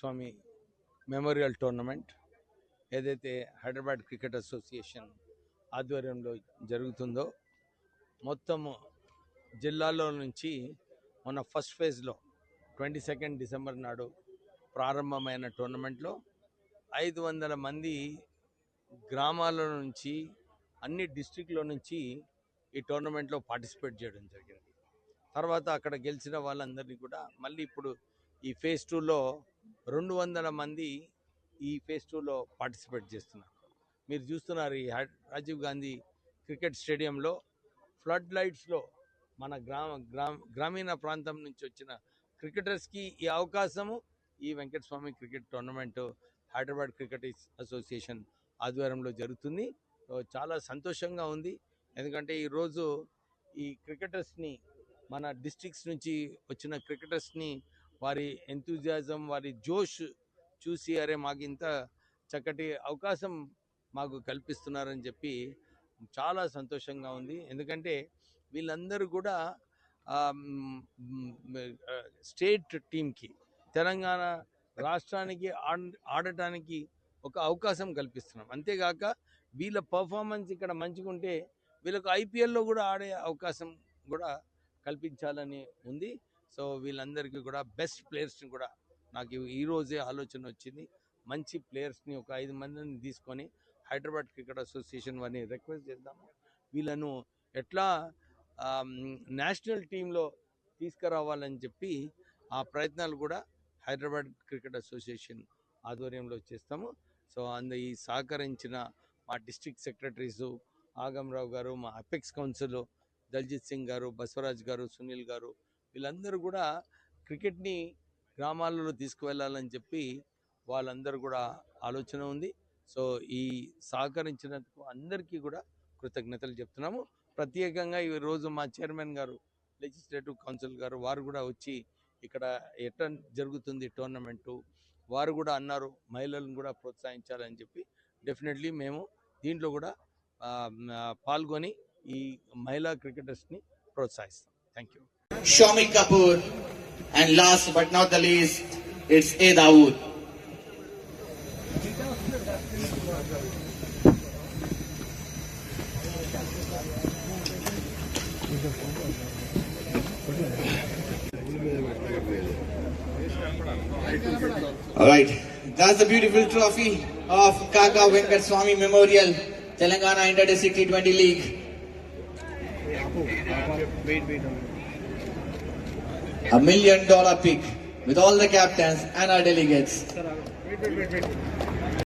స్వామి memorial tournament ఏదైతే Hyderabad cricket association ఆధ్వర్యంలో జరుగుతుందో మొత్తము జిల్లాలో నుంచి మన ఫస్ట్ ఫేజ్లో ట్వంటీ సెకండ్ డిసెంబర్ నాడు ప్రారంభమైన టోర్నమెంట్లో ఐదు వందల మంది గ్రామాల నుంచి అన్ని డిస్ట్రిక్ట్లో నుంచి ఈ టోర్నమెంట్లో పార్టిసిపేట్ చేయడం జరిగింది. తర్వాత అక్కడ గెలిచిన వాళ్ళందరినీ కూడా మళ్ళీ ఇప్పుడు ఈ ఫేజ్ టూలో రెండు వందల మంది ఈ ఫెస్టివల్లో పార్టిసిపేట్ చేస్తున్నారు. మీరు చూస్తున్నారు ఈ రాజీవ్ గాంధీ క్రికెట్ స్టేడియంలో ఫ్లడ్ లైట్స్లో మన గ్రామ గ్రామ గ్రామీణ ప్రాంతం నుంచి వచ్చిన క్రికెటర్స్కి ఈ అవకాశము. ఈ Venkataswamy cricket tournament Hyderabad cricket association ఆధ్వర్యంలో జరుగుతుంది. చాలా సంతోషంగా ఉంది. ఎందుకంటే ఈరోజు ఈ క్రికెటర్స్ని మన డిస్ట్రిక్ట్స్ నుంచి వచ్చిన క్రికెటర్స్ని వారి ఎంతూజియాజం వారి జోష్ చూసి అరే మాకు ఇంత చక్కటి అవకాశం మాకు కల్పిస్తున్నారని చెప్పి చాలా సంతోషంగా ఉంది. ఎందుకంటే వీళ్ళందరూ కూడా స్టేట్ టీంకి తెలంగాణ రాష్ట్రానికి ఆడటానికి ఒక అవకాశం కల్పిస్తున్నాం. అంతేగాక వీళ్ళ పర్ఫార్మెన్స్ ఇక్కడ మంచిగా ఉంటే వీళ్ళకు ఐపీఎల్లో కూడా ఆడే అవకాశం కూడా కల్పించాలని ఉంది. సో వీళ్ళందరికీ కూడా బెస్ట్ ప్లేయర్స్ని కూడా నాకు ఈరోజే ఆలోచన వచ్చింది. మంచి ప్లేయర్స్ని ఒక ఐదు మందిని తీసుకొని హైదరాబాద్ క్రికెట్ అసోసియేషన్ వారిని రిక్వెస్ట్ చేద్దాము. వీళ్ళను ఎట్లా నేషనల్ టీంలో తీసుకురావాలని చెప్పి ఆ ప్రయత్నాలు కూడా హైదరాబాద్ క్రికెట్ అసోసియేషన్ ఆధ్వర్యంలో చేస్తాము. సో అందు ఈ సహకరించిన మా డిస్ట్రిక్ట్ సెక్రటరీసు ఆగంరావు గారు మా అపెక్స్ కౌన్సిల్ దల్జిత్ సింగ్ గారు బసవరాజ్ గారు సునీల్ గారు వీళ్ళందరూ కూడా క్రికెట్ని గ్రామాలలో తీసుకువెళ్ళాలని చెప్పి వాళ్ళందరూ కూడా ఆలోచన ఉంది. సో ఈ సహకరించినందుకు అందరికీ కూడా కృతజ్ఞతలు చెప్తున్నాము. ప్రత్యేకంగా ఈ రోజు మా చైర్మన్ గారు లెజిస్లేటివ్ కౌన్సిల్ గారు వారు కూడా వచ్చి ఇక్కడ ఎట్లా జరుగుతుంది టోర్నమెంటు వారు కూడా అన్నారు మహిళలను కూడా ప్రోత్సహించాలని చెప్పి. డెఫినెట్లీ మేము దీంట్లో కూడా పాల్గొని ఈ మహిళా క్రికెటర్స్ని ప్రోత్సహిస్తాం. Thank you. Shami Kapoor. And last but not the least, it's A. Dawood. Alright, that's the beautiful trophy of Kaka Venkat Swami Memorial, Telangana Inter-District T20 League. A million dollar pick with all the captains and our delegates.